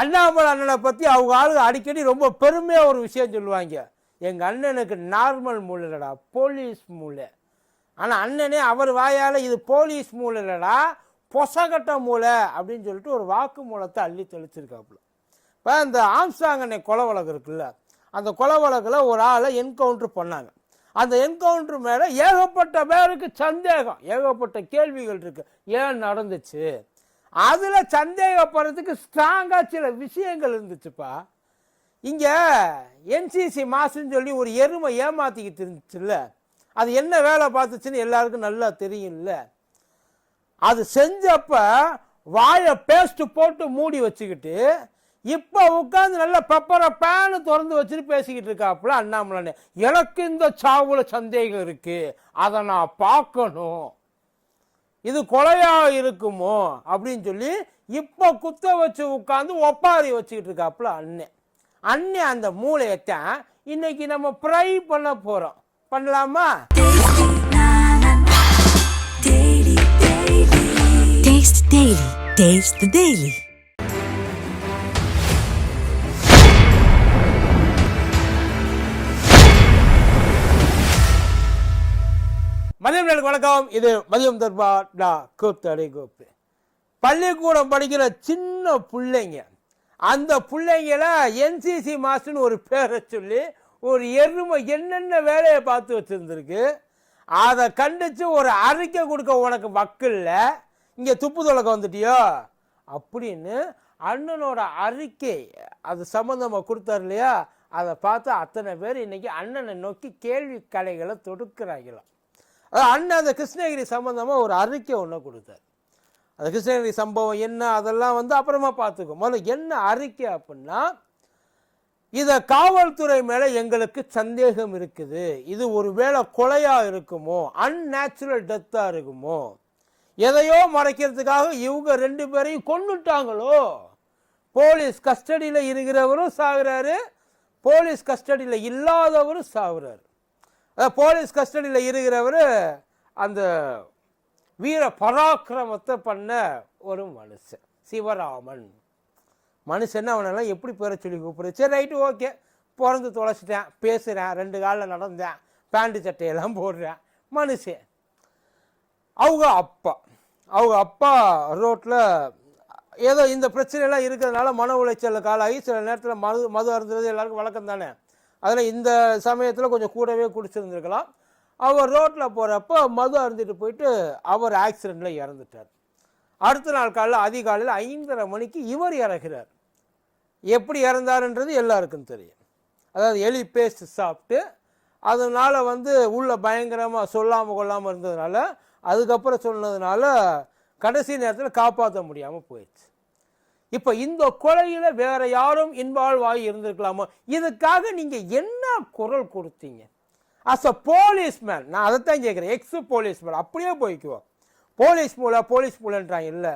அண்ணாமலை அண்ணனை பற்றி அவங்க ஆளுங்க அடிக்கடி ரொம்ப பெருமையாக ஒரு விஷயம் சொல்லுவாங்க. எங்கள் அண்ணனுக்கு நார்மல் மூளைடா போலீஸ் மூளை. ஆனால் அண்ணனே அவர் வாயால் இது போலீஸ் மூளைடா பொசகட்ட மூளை அப்படின்னு சொல்லிட்டு ஒரு வாக்கு மூலத்தை அள்ளி தெளிச்சிருக்காப்புல. இப்போ அந்த ஆம்ஸ்டாங் அன்னை கொலை வழக்கு இருக்குல்ல அந்த கொலை வழக்கில் ஒரு ஆளை என்கவுண்டர் பண்ணாங்க. அந்த என்கவுண்டர் மேலே ஏகப்பட்ட பேருக்கு சந்தேகம் ஏகப்பட்ட கேள்விகள் இருக்குது ஏன் நடந்துச்சு? அதில் சந்தேகப்படுறதுக்கு ஸ்ட்ராங்காக சில விஷயங்கள் இருந்துச்சுப்பா. இங்கே என்சிசி மாசுன்னு சொல்லி ஒரு எருமை ஏமாற்றிக்கிட்டு இருந்துச்சுல்ல. அது என்ன வேலை பார்த்துச்சுன்னு எல்லாருக்கும் நல்லா தெரியும்ல. அது செஞ்சப்ப வாழை பேஸ்ட்டு போட்டு மூடி வச்சுக்கிட்டு இப்போ உட்காந்து நல்ல பெப்பரை பேனு திறந்து வச்சுட்டு பேசிக்கிட்டு இருக்காப்புல அண்ணாமலை எனக்கு இந்த சாவுல சந்தேகம் இருக்குது அதை நான் பார்க்கணும். இது கொலையாக இருக்குமோ அப்படின்னு சொல்லி இப்போ குத்த வச்சு உட்காந்து ஒப்பாரி வச்சுக்கிட்டு இருக்காப்புல அண்ணன் அண்ணன் அந்த மூளையத்தான் இன்னைக்கு நம்ம ஃப்ரை பண்ண போகிறோம் பண்ணலாமா? டேஸ்ட் டெய்லி மதியம் வணக்கம். இது மதியம் தர்பா டா கூத்தடை கோப்பு பள்ளிக்கூடம் படிக்கிற சின்ன பிள்ளைங்க. அந்த பிள்ளைங்கள என்சிசி மாஸ்டர்னு ஒரு பேரை சொல்லி ஒரு எருமை என்னென்ன வேலையை பார்த்து வச்சுருந்துருக்கு. அதை கண்டித்து ஒரு அறிக்கை கொடுக்க உனக்கு வக்கில்ல இங்கே துப்பு துளக்க வந்துட்டியோ? அப்படின்னு அண்ணனோட அறிக்கை அது சம்மந்தமாக கொடுத்தார் இல்லையா? அதை பார்த்து அத்தனை பேர் இன்றைக்கி அண்ணனை நோக்கி கேள்வி கலைகளை தொடுக்கிறாங்களாம். அண்ணன் அந்த கிருஷ்ணகிரி சம்பந்தமாக ஒரு அறிக்கை ஒன்று கொடுத்தார். அந்த கிருஷ்ணகிரி சம்பவம் என்ன அதெல்லாம் வந்து அப்புறமா பார்த்துக்கோ முதல்ல என்ன அறிக்கை அப்படின்னா இதை காவல்துறை மேலே எங்களுக்கு சந்தேகம் இருக்குது. இது ஒரு வேளை கொலையாக இருக்குமோ அன்நேச்சுரல் டெத்தாக இருக்குமோ எதையோ மறைக்கிறதுக்காக இவங்க ரெண்டு பேரையும் கொண்டுட்டாங்களோ போலீஸ் கஸ்டடியில் இருக்கிறவரும் சாகுறாரு போலீஸ் கஸ்டடியில் இல்லாதவரும் சாகுறாரு. போலீஸ் கஸ்டடியில் இருக்கிறவர் அந்த வீர பராக்கிரமத்தை பண்ண ஒரு மனுஷன் சிவராமன். மனுஷன் அவனெல்லாம் எப்படி பேரை சொல்லி கூப்பிடுச்சு சரி ரைட்டு ஓகே பிறந்து தொலைச்சிட்டேன் பேசுகிறேன் ரெண்டு காலில் நடந்தேன் பேண்ட்டு சட்டையெல்லாம் போடுறேன். மனுஷன். அவங்க அப்பா அவங்க அப்பா ரோட்டில் ஏதோ இந்த பிரச்சனையெல்லாம் இருக்கிறதுனால மன உளைச்சலுக்கு ஆளாகி சில நேரத்தில் மது மது அருந்துறது எல்லாருக்கும் வழக்கம் தானே அதில் இந்த சமயத்தில் கொஞ்சம் கூடவே குடிச்சிருந்துருக்கலாம். அவர் ரோட்டில் போகிறப்ப மது அருந்திட்டு போயிட்டு அவர் ஆக்சிடெண்ட்டில் இறந்துட்டார். அடுத்த நாள் காலையில் அதிகாலையில் ஐந்தரை மணிக்கு இவர் இறக்கிறார். எப்படி இறந்தாருன்றது எல்லாருக்கும் தெரியும். அதாவது எலி பேஸ்ட் சாப்பிட்டு அதனால் வந்து உள்ளே பயங்கரமாக சொல்லாமல் கொள்ளாமல் இருந்ததுனால அதுக்கப்புறம் சொன்னதுனால கடைசி நேரத்தில் காப்பாற்ற முடியாமல் போயிடுச்சு. இப்போ இந்த கொலையில் வேற யாரும் இன்வால்வ் ஆகி இருந்திருக்கலாமோ? இதுக்காக நீங்கள் என்ன குரல் கொடுத்தீங்க? அஸ் அ போலீஸ்மேன் நான் அதை தான் கேட்குறேன். எக்ஸ் போலீஸ்மேன் அப்படியே போய்க்குவோம். போலீஸ் மூல போலீஸ் மூலன்றாங்க இல்லை.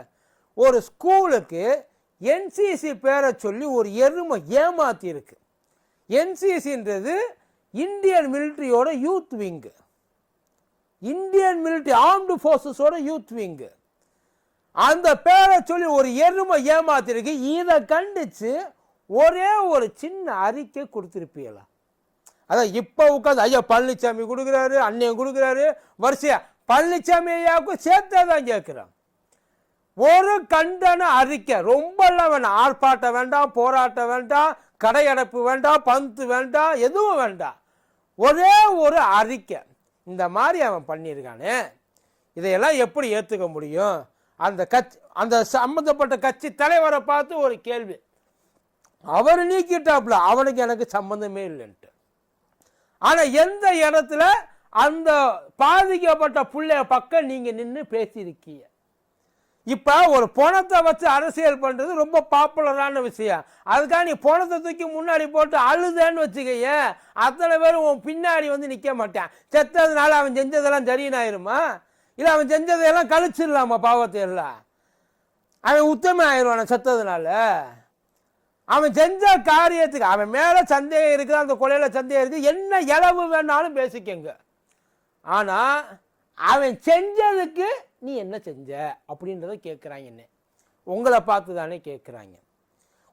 ஒரு ஸ்கூலுக்கு என்சிசி பேரை சொல்லி ஒரு எருமை ஏமாத்தியிருக்கு. என்சிசின்றது Indian மிலிட்ரியோட youth wing Indian military armed ஃபோர்ஸஸோட youth wing அந்த பேரை சொல்லி ஒரு எருமை ஏமாத்திருக்கு. இதை கண்டிச்சு ஒரே ஒரு சின்ன அறிக்கை கொடுத்துருப்பீங்களா. அதான் இப்போ உட்காந்து ஐயா பழனிசாமி கொடுக்குறாரு அண்ணன் கொடுக்குறாரு வரிசையா. பழனிசாமி ஐயாவுக்கும் சேர்த்தே தான் கேட்குறான். ஒரு கண்டன அறிக்கை ரொம்பலாம் வேண்டாம் ஆர்ப்பாட்டம் வேண்டாம் போராட்டம் வேண்டாம் கடையடைப்பு வேண்டாம் பந்து வேண்டாம் எதுவும் வேண்டாம். ஒரே ஒரு அறிக்கை. இந்த மாதிரி அவன் பண்ணியிருக்கானே. இதையெல்லாம் எப்படி ஏற்றுக்க முடியும்? அந்த கட்சி அந்த சம்மந்தப்பட்ட கட்சி தலைவரை பார்த்து ஒரு கேள்வி. அவர் நீக்கிட்டாப்புல அவனுக்கு எனக்கு சம்மந்தமே இல்லைன்ட்டு. ஆனால் எந்த இடத்துல அந்த பாதிக்கப்பட்ட பிள்ளைய பக்கம் நீங்கள் நின்று பேசியிருக்கீங்க? இப்போ ஒரு பணத்தை வச்சு அரசியல் பண்ணுறது ரொம்ப பாப்புலரான விஷயம். அதுக்காக நீ பணத்தை தூக்கி முன்னாடி போட்டு அழுதேன்னு வச்சுக்கைய அத்தனை பேரும் உன் பின்னாடி வந்து நிற்க மாட்டான். செத்ததுனால அவன் செஞ்சதெல்லாம் சரியினாயிருமா இல்லை அவன் செஞ்சதையெல்லாம் கழிச்சிடலாமா பாவத்தை எல்லாம்? அவன் உத்தம ஆயிடுவான செத்ததுனால. அவன் செஞ்ச காரியத்துக்கு அவன் மேலே சந்தேகம் இருக்குது அந்த கொலையில் சந்தேகம் இருக்குது என்ன இளவு வேணாலும் பேசிக்கங்க. ஆனால் அவன் செஞ்சதுக்கு நீ என்ன செஞ்ச அப்படின்றத கேட்குறாங்க என்ன. உங்களை பார்த்து தானே கேட்குறாங்க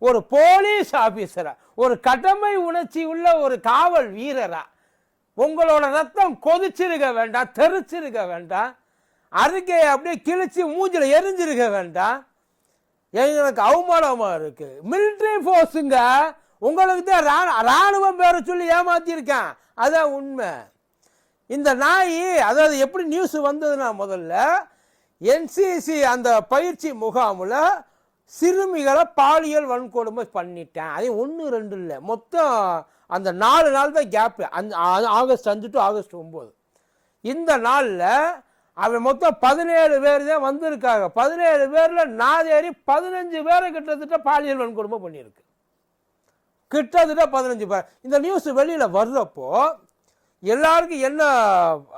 ஒரு போலீஸ் ஆஃபீஸரா ஒரு கடமை உணர்ச்சி உள்ள ஒரு காவல் வீரரா உங்களோட ரத்தம் கொதிச்சிருக்க வேண்டாம் தெறிச்சிருக்க வேண்டாம் அருகே அப்படியே கிழிச்சு மூஞ்சில் எரிஞ்சிருக்க வேண்டாம். எங்களுக்கு அவமானமாக இருக்குது மிலிட்ரி ஃபோர்ஸுங்க உங்களுக்கு தான் ரா- ராணுவம் பேரை சொல்லி ஏமாற்றியிருக்கேன் அதான் உண்மை. இந்த நாய் அதாவது எப்படி நியூஸ் வந்ததுன்னா முதல்ல என்சிசி அந்த பயிற்சி முகாமில் சிறுமிகளை பாலியல் வன்கொடுமை பண்ணிட்டேன். அதே ஒன்று ரெண்டு இல்லை. மொத்தம் அந்த நாலு நாள் தான் கேப்பு அந்த ஆகஸ்ட் அஞ்சு டு ஆகஸ்ட் ஒம்பது இந்த நாளில் அவன் மொத்தம் பதினேழு பேர் தான் வந்திருக்காங்க. பதினேழு பேரில் நாதேரி பதினஞ்சு பேரை கிட்டத்தட்ட பாலியல் வன்கொடுமை பண்ணியிருக்கு. கிட்டத்தட்ட பதினஞ்சு பேர். இந்த நியூஸ் வெளியில் வர்றப்போ எல்லாருக்கும் என்ன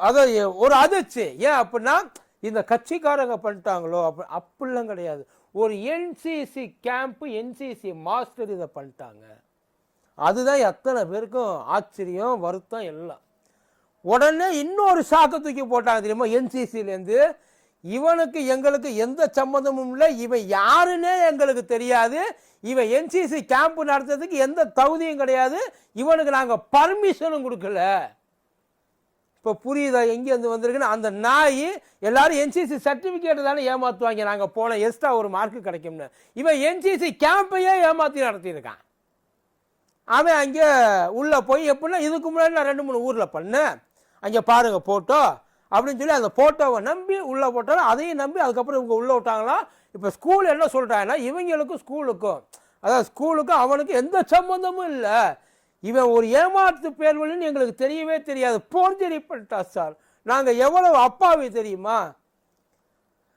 அதை ஒரு அதிர்ச்சி. ஏன் அப்படின்னா இந்த கட்சிக்காரங்க பண்ணிட்டாங்களோ அப்ப அப்படிலாம் கிடையாது. ஒரு என்சிசி கேம்ப் என்சிசி மாஸ்டர் இதை பண்ணிட்டாங்க. அதுதான் எத்தனை பேருக்கும் ஆச்சரியம் வருத்தம் எல்லாம். உடனே இன்னொரு சாக்கு தூக்கி போட்டாங்க தெரியுமா என்சிசிலேருந்து இவனுக்கு எங்களுக்கு எந்த சம்மந்தமும் இல்லை இவன் யாருன்னே எங்களுக்கு தெரியாது. இவன் என்சிசி கேம்ப் நடத்துறதுக்கு எந்த தகுதியும் கிடையாது. இவனுக்கு நாங்கள் பர்மிஷனும் கொடுக்கல. இப்போ புரியுதா எங்கேருந்து வந்திருக்குன்னு? அந்த நாய் எல்லாரும் என்சிசி சர்டிஃபிகேட் தானே ஏமாற்றுவாங்க நாங்கள் போன எக்ஸ்ட்ரா ஒரு மார்க்கு கிடைக்கும்னு. இவன் என்சிசி கேம்பையே ஏமாற்றி நடத்தியிருக்கான். அவன் அங்கே உள்ளே போய் எப்படின்னா இதுக்கு முன்னாடி நான் ரெண்டு மூணு ஊரில் பண்ணேன். அங்கே பாருங்கள் ஃபோட்டோ அப்படின்னு சொல்லி அந்த ஃபோட்டோவை நம்பி உள்ளே போட்டாலும் அதையும் நம்பி அதுக்கப்புறம் இவங்க உள்ளே விட்டாங்களாம் இப்போ ஸ்கூல் என்ன சொல்கிறாங்கன்னா இவங்களுக்கும் ஸ்கூலுக்கும் அதாவது ஸ்கூலுக்கும் அவனுக்கும் எந்த சம்மந்தமும் இல்லை. இவன் ஒரு ஏமாற்று பேர்வழின்னு எங்களுக்கு தெரியவே தெரியாது. போர்ஜரி பண்ணிட்டா சார் நாங்கள் எவ்வளவு அப்பாவி தெரியுமா?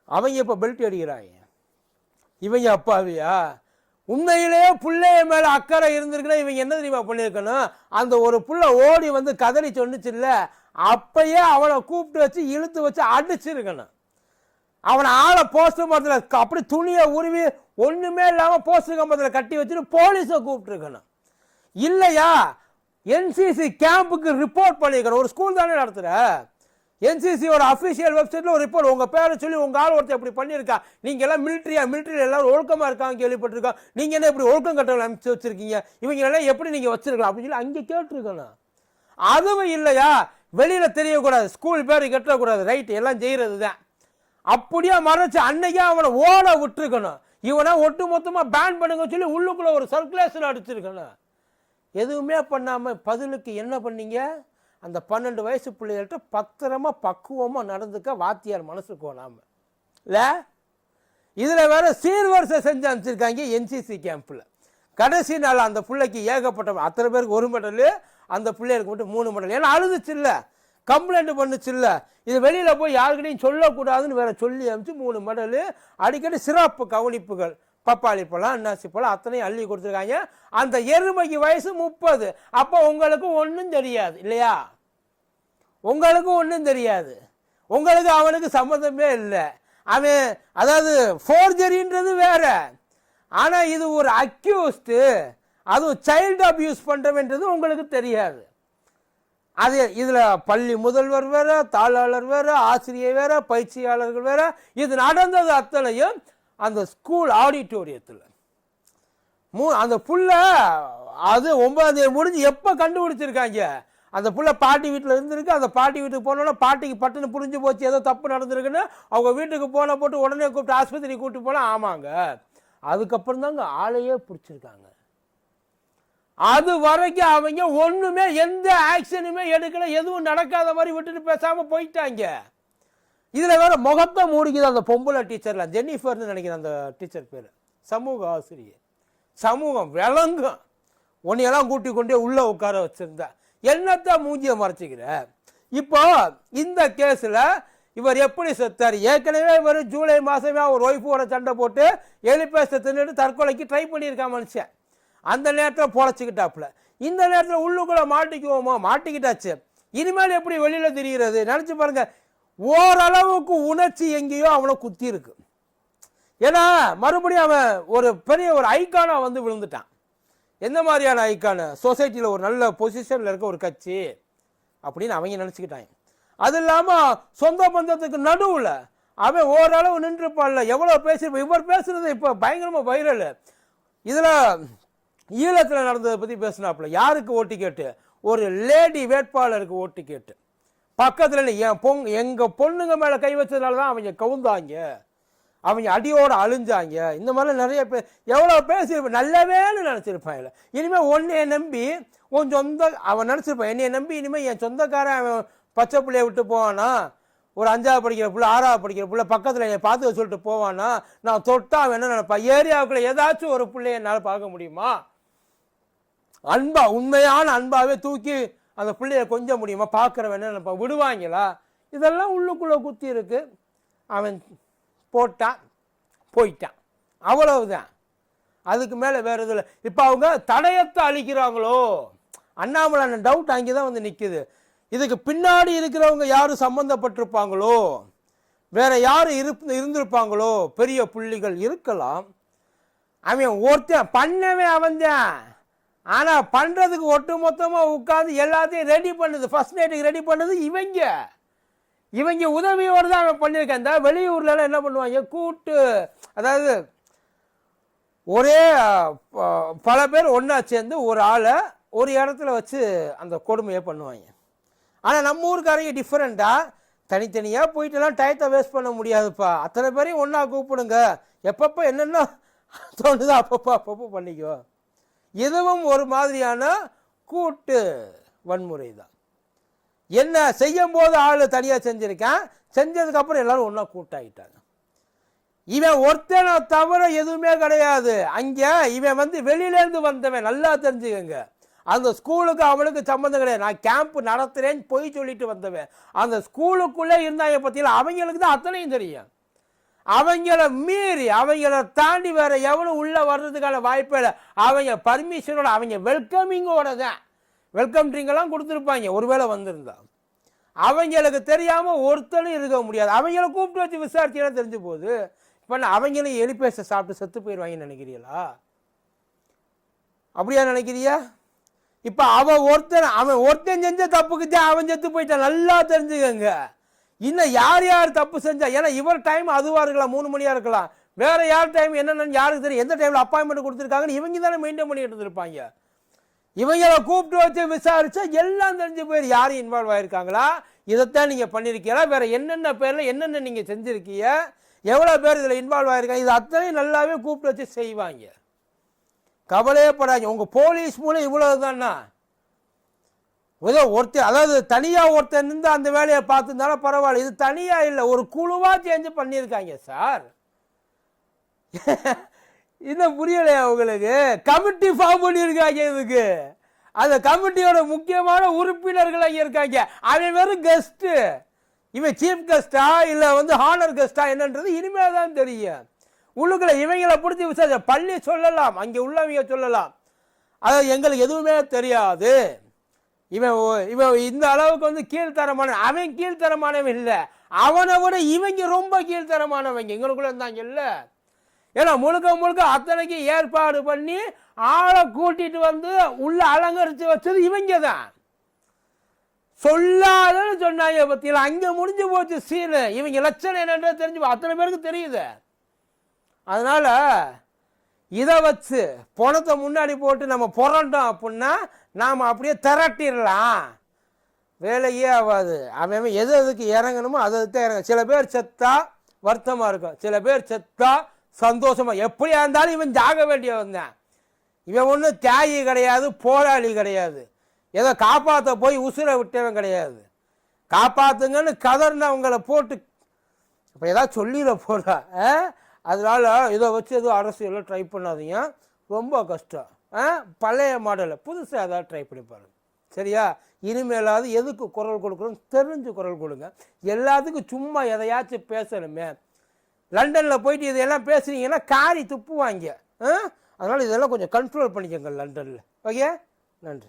அவங்க இப்போ பெல்ட் அடிக்கிறாங்க. இவங்க அப்பாவியா? உண்மையிலேயே பிள்ளைய மேலே அக்கறை இருந்திருக்குன்னா இவங்க என்ன தெரியுமா பண்ணியிருக்கணும்? அந்த ஒரு புள்ள ஓடி வந்து கதறி சொன்னுச்சுல்ல அப்பயே அவனை கூப்பிட்டு வச்சு இழுத்து வச்சு அடிச்சிருக்கணும். அவனை ஆளை போஸ்டர் மரத்தில் அப்படி துணியை உருவி ஒன்றுமே இல்லாமல் போஸ்டர் கம்பத்தில் கட்டி வச்சுட்டு போலீஸை கூப்பிட்டுருக்கணும். இல்லையா? என்சிசி கேம்புக்கு ரிப்போர்ட் பண்ணியிருக்கணும் ஒரு ஸ்கூல் தானே நடத்துகிற என்சிசியோட அஃபிஷியல் வெப்சைட்டில் ஒரு ரிப்போர்ட் உங்கள் பேரை சொல்லி உங்கள் ஆள் ஒருத்தர் இப்படி பண்ணியிருக்கா? நீங்கள் எல்லாம் மிலிட்ரியா மிலிட்ரியில் எல்லாரும் ஒழுக்கமாக இருக்காங்க கேள்விப்பட்டிருக்கோம். நீங்கள் என்ன இப்படி ஒழுக்கம் கட்டளை அமைச்சு வச்சிருக்கீங்க? இவங்க எல்லாம் எப்படி நீங்கள் வச்சுருக்கலாம் அப்படின்னு சொல்லி அங்கே கேட்டிருக்கணும். அதுவும் இல்லையா? வெளியில் தெரியக்கூடாது ஸ்கூல் பேர் கட்டக்கூடாது ரைட் எல்லாம் செய்கிறது தான் அப்படியே மறைச்சு அன்னைக்கே அவனை ஓட விட்டுருக்கணும். இவனை ஒட்டு மொத்தமாக பேன் பண்ணுங்க சொல்லி உள்ளுக்குள்ளே ஒரு சர்க்குலேஷன் அடிச்சிருக்கணும். எதுவுமே பண்ணாமல் பதிலுக்கு என்ன பண்ணீங்க? அந்த பன்னெண்டு வயசு பிள்ளைகள்கிட்ட பத்திரமா பக்குவமாக நடந்துக்க வாத்தியார் மனசுக்கு கோணாம இல்லை? இதில் வேறு சீர்வரிசை செஞ்சு அனுப்பிச்சிருக்காங்க என்சிசி கேம்பில் கடைசி நாள் அந்த பிள்ளைக்கு ஏகப்பட்ட அத்தனை பேருக்கு ஒரு மெடலு அந்த பிள்ளைகளுக்கு மட்டும் மூணு மெடல் ஏன்னா அழுதுச்சு இல்லை கம்ப்ளைண்ட் பண்ணுச்சு இல்லை இது வெளியில் போய் யாருக்கிட்டையும் சொல்லக்கூடாதுன்னு வேற சொல்லி அனுப்பிச்சு மூணு மெடலு அடிக்கடி சிறப்பு கவனிப்புகள். பப்பாளி பழம் அன்னாசி பழம் அத்தனையும் அள்ளி கொடுத்துருக்காங்க. அந்த எருமைக்கு வயசு முப்பது. அப்போ உங்களுக்கு ஒன்றும் தெரியாது இல்லையா? உங்களுக்கும் ஒன்றும் தெரியாது. உங்களுக்கு அவனுக்கு சம்மந்தமே இல்லை. அவன் அதாவது ஃபோர்ஜரின்றது வேற. ஆனால் இது ஒரு அக்யூஸ்டு அதுவும் சைல்டு அபியூஸ் பண்ணுறவன்றது உங்களுக்கு தெரியாது. அது இதில் பள்ளி முதல்வர் வேறு தாளாளர் வேறு ஆசிரியர் வேறு பயிற்சியாளர்கள் வேறு இது நடந்தது அத்தனையும் அந்த ஸ்கூல் ஆடிட்டோரியத்தில் மூ அந்த புள்ள அது ஒன்பதாம் தேதி முடிஞ்சு எப்போ கண்டுபிடிச்சிருக்காங்க? அந்த புள்ள பாட்டி வீட்டில் இருந்திருக்கு. அந்த பாட்டி வீட்டுக்கு போனோன்னா பாட்டிக்கு பட்டுன்னு புரிஞ்சு போச்சு ஏதோ தப்பு நடந்திருக்குன்னு. அவங்க வீட்டுக்கு போன போட்டு உடனே கூப்பிட்டு ஆஸ்பத்திரி கூப்பிட்டு போனால் ஆமாங்க. அதுக்கப்புறம் தாங்க ஆளையே பிடிச்சிருக்காங்க. அது வரைக்கும் அவங்க ஒன்றுமே எந்த ஆக்ஷனுமே எடுக்கல எதுவும் நடக்காத மாதிரி விட்டுட்டு பேசாமல் போயிட்டாங்க. இதில் வேற முகத்தை மூடிக்குது அந்த பொம்பளை டீச்சரில் ஜென்னிஃபர்னு நினைக்கிறேன் அந்த டீச்சர் பேர். சமூக ஆசிரியர். சமூகம் விளங்கும். உன்னையெல்லாம் கூட்டி கொண்டே உள்ளே உட்கார வச்சுருந்தேன் என்னத்தான் மூஞ்சியை மறைச்சிக்கிற? இப்போ இந்த கேஸில் இவர் எப்படி செத்தார்? ஏற்கனவே இவர் ஜூலை மாதமே அவர் ஒய்ஃபோட சண்டை போட்டு எலிபேச தின்னுட்டு தற்கொலைக்கு ட்ரை பண்ணியிருக்கான் மனுஷன். அந்த நேரத்தில் பொழைச்சிக்கிட்டாப்புல. இந்த நேரத்தில் உள்ளுக்குள்ளே மாட்டிக்குவோமோ? மாட்டிக்கிட்டாச்சு. இனிமேல் எப்படி வெளியில் தெரிகிறது நினச்சி பாருங்கள் ஓரளவுக்கு உணர்ச்சி எங்கேயோ அவனை குத்தி இருக்கு ஏன்னா மறுபடியும் அவன் ஒரு பெரிய ஒரு ஐக்கானாக வந்து விழுந்துட்டான். எந்த மாதிரியான ஐக்கானு சொசைட்டியில் ஒரு நல்ல பொசிஷனில் இருக்க ஒரு கட்சி அப்படின்னு அவங்க நினச்சிக்கிட்டாங்க. அது இல்லாமல் சொந்த பந்தத்துக்கு நடுவில் அவன் ஓரளவு நின்றுப்பான்ல. எவ்வளோ பேசியிருப்பான் இவர் பேசுகிறது இப்போ பயங்கரமாக வைரல் இதில் ஈழத்தில் நடந்ததை பற்றி பேசினாப்புல. யாருக்கு ஓட்டு கேட்டு? ஒரு லேடி வேட்பாளருக்கு ஓட்டு கேட்டு. பக்கத்தில் என் பொங் எங்கள் பொண்ணுங்க மேலே கை வச்சதுனால தான் அவங்க கவுந்தாங்க. அவங்க அடியோடு அழிஞ்சாங்க. இந்த மாதிரிலாம் நிறைய பேர் எவ்வளோ பேசியிருப்பேன் நல்லவேன்னு நினச்சிருப்பாங்க இனிமேல் உன்னைய நம்பி உன் சொந்த அவன் நினச்சிருப்பான் என்னையை நம்பி இனிமேல் என் சொந்தக்காரன் அவன் பச்சை பிள்ளைய விட்டு போவானா? ஒரு அஞ்சாவது படிக்கிற புள்ள ஆறாவது படிக்கிற பிள்ளை பக்கத்தில் என்னை பார்த்து சொல்லிட்டு போவானா? நான் தொட்டா அவன் என்ன நினைப்பான்? ஏரியாவுக்குள்ளே ஏதாச்சும் ஒரு பிள்ளைய என்னால் பார்க்க முடியுமா? அன்பா உண்மையான அன்பாவே தூக்கி அந்த பிள்ளைய கொஞ்சம் முடியுமா? பார்க்குற என்ன விடுவாங்களா? இதெல்லாம் உள்ளுக்குள்ளே குத்தி இருக்கு. அவன் போட்டான் போயிட்டான். அவ்வளவுதான். அதுக்கு மேலே வேறு எதுவும் இல்லை. இப்போ அவங்க தடயத்தை அழிக்கிறாங்களோ? அண்ணாமலை டவுட் அங்கே தான் வந்து நிற்கிது இதுக்கு பின்னாடி இருக்கிறவங்க யாரும் சம்மந்தப்பட்டிருப்பாங்களோ வேற யார் இருப் இருந்திருப்பாங்களோ? பெரிய புள்ளிகள் இருக்கலாம். அவன் ஒருத்தன் பண்ணவே அவன்தான். ஆனால் பண்ணுறதுக்கு ஒட்டு மொத்தமாக உட்காந்து எல்லாத்தையும் ரெடி பண்ணுது. ஃபர்ஸ்ட் நைட்டுக்கு ரெடி பண்ணுது இவங்க. இவங்க உதவியோடு தான் அவன் பண்ணியிருக்கேன். இந்த வெளியூர்லலாம் என்ன பண்ணுவாங்க? கூட்டு அதாவது ஒரே ப- பல பேர் ஒன்றா சேர்ந்து ஒரு ஆளை ஒரு இடத்துல வச்சு அந்த கொடுமையை பண்ணுவாங்க. ஆனால் நம்ம ஊருக்காரங்க டிஃப்ரெண்ட்டாக தனித்தனியாக போயிட்டுலாம் டயத்தை வேஸ்ட் பண்ண முடியாதுப்பா. அத்தனை பேரையும் ஒன்றா கூப்பிடுங்க. எப்பப்போ என்னென்ன தோணுதோ அப்பப்போ அப்பப்போ பண்ணிக்கோ இதுவும் ஒரு மாதிரியான கூட்டு வன்முறை தான் என்ன செய்யும் போது ஆள் தனியாக செஞ்சுருக்கேன் செஞ்சதுக்கப்புறம் எல்லாரும் ஒன்றா கூட்டாயிட்டாங்க. இவன் ஒருத்தனை தவிர எதுவுமே கிடையாது. அங்கே இவன் வந்து வெளியிலேருந்து வந்தவன் நல்லா தெரிஞ்சுக்கங்க. அந்த ஸ்கூலுக்கு அவனுக்கு சம்மந்தம் கிடையாது. நான் கேம்ப் நடத்துகிறேன்னு போய் சொல்லிட்டு வந்தவன். அந்த ஸ்கூலுக்குள்ளே இருந்தாங்க பற்றியில் அவங்களுக்கு தான் அத்தனையும் தெரியும். அவங்கள மீறி அவங்கள தாண்டி வேற எவ்வளோ உள்ளே வர்றதுக்கான வாய்ப்பே இல்லை. அவங்க பர்மிஷனோட அவங்க வெல்கமிங்கோட தான். வெல்கம் ட்ரிங்கெல்லாம் கொடுத்துருப்பாங்க. ஒருவேளை வந்திருந்தா. அவங்களுக்கு தெரியாமல் ஒருத்தனும் இருக்க முடியாது. அவங்கள கூப்பிட்டு வச்சு விசாரிச்சுன்னா தெரிஞ்சு போகுது இப்போ நான் அவங்களும் எலிபேச சாப்பிட்டு செத்து போயிடுவாங்கன்னு நினைக்கிறீங்களா? அப்படியா நினைக்கிறியா? இப்போ அவன் ஒருத்தன் அவன் ஒருத்தன் செஞ்ச தப்புக்கு தான் அவன் செத்து போயிட்டான். நல்லா தெரிஞ்சுக்கங்க. இன்னும் யார் யார் தப்பு செஞ்சா ஏன்னா இவர் டைம் அதுவாக இருக்கலாம் மூணு மணியாக இருக்கலாம். வேற யார் டைம் என்னென்னு யாருக்கு தெரியும். எந்த டைமில் அப்பாயின்மெண்ட் கொடுத்துருக்காங்கன்னு இவங்க தானே மெயின்டைன் பண்ணிட்டு இருந்திருப்பாங்க. இவங்கள கூப்பிட்டு வச்சு விசாரிச்சா எல்லாம் தெரிஞ்சு போயிரு. யாரும் இன்வால்வ் ஆகிருக்காங்களா இதைத்தான் நீங்கள் பண்ணியிருக்கீங்களா வேற என்னென்ன பேரில் என்னென்ன நீங்கள் செஞ்சுருக்கீங்க? எவ்வளோ பேர் இதில் இன்வால்வ் ஆகிருக்காங்க இது அத்தனையும் நல்லாவே கூப்பிட்டு வச்சு செய்வாங்க. கவலையே படாங்க உங்கள் போலீஸ் மூலம் இவ்வளோ தானா ஏதோ ஒருத்தர் அதாவது தனியாக ஒருத்தர் நின்று அந்த வேலையை பார்த்துருந்தாலும் பரவாயில்ல. இது தனியாக இல்லை ஒரு குழுவாக சேஞ்சு பண்ணியிருக்காங்க சார் இன்னும் புரியலையா உங்களுக்கு? கமிட்டி ஃபார்ம் பண்ணியிருக்காங்க இதுக்கு. அந்த கமிட்டியோட முக்கியமான உறுப்பினர்கள் அங்கே இருக்காங்க. அவன் வெறும் கெஸ்ட்டு இவன் சீஃப் கெஸ்டா இல்லை வந்து ஹானர் கெஸ்டா என்னன்றது இனிமேல் தான் தெரியும். உள்ளுக்குள்ள இவங்களை பிடிச்சி விசாரிச்ச பள்ளி சொல்லலாம் அங்கே உள்ளவங்க சொல்லலாம். அதாவது எங்களுக்கு எதுவுமே தெரியாது. இவன் இவன் இந்த அளவுக்கு வந்து கீழ்த்தரமான அவன் கீழ்த்தரமானவன் இல்லை. அவனை விட இவங்க ரொம்ப கீழ்த்தரமானவங்க. எங்களுக்குள்ள இருந்தாங்க இல்லை. ஏன்னா முழுக்க முழுக்க அத்தனைக்கு ஏற்பாடு பண்ணி ஆளை கூட்டிட்டு வந்து உள்ள அலங்கரித்து வச்சது இவங்க தான். சொல்லாதன்னு சொன்னாங்க பத்தியில் அங்கே முடிஞ்சு போச்சு சீனு இவங்க லட்சணம் என்னன்றது தெரிஞ்சு அத்தனை பேருக்கு தெரியுது. அதனால் இதை வச்சு பணத்தை முன்னாடி போட்டு நம்ம புரண்டோம் அப்படின்னா நாம் அப்படியே திரட்டிடலாம். வேலையே ஆகாது. அவன் எது எதுக்கு இறங்கணுமோ அது தான் இறங்க. சில பேர் செத்தா வருத்தமாக இருக்கும். சில பேர் செத்தா சந்தோஷமாக எப்படியா இருந்தாலும் இவன் ஜாக வேண்டியவன் தான். இவன் ஒன்றும் தியாகி கிடையாது போராளி கிடையாது. ஏதோ காப்பாற்ற போய் உசுரை விட்டவன் கிடையாது. காப்பாத்துங்கன்னு கதர்னவங்களை போட்டு இப்போ ஏதாவது சொல்லிட போகிறா அதனால இதை வச்சு எதுவும் அரசியலில் ட்ரை பண்ணாதீங்க. ரொம்ப கஷ்டம். பழைய மாடலில் புதுசாக ஏதாவது ட்ரை பண்ணி பாருங்கள் சரியா? இனிமேலாவது எதுக்கு குரல் கொடுக்குறோம்? தெரிஞ்சு குரல் கொடுங்க. எல்லாத்துக்கும் சும்மா எதையாச்சும் பேசணுமே. லண்டனில் போயிட்டு இதெல்லாம் பேசுனீங்கன்னா காரி துப்புவாங்க. ஆ? அதனால் இதெல்லாம் கொஞ்சம் கண்ட்ரோல் பண்ணிக்கோங்க லண்டனில். ஓகே? நன்றி.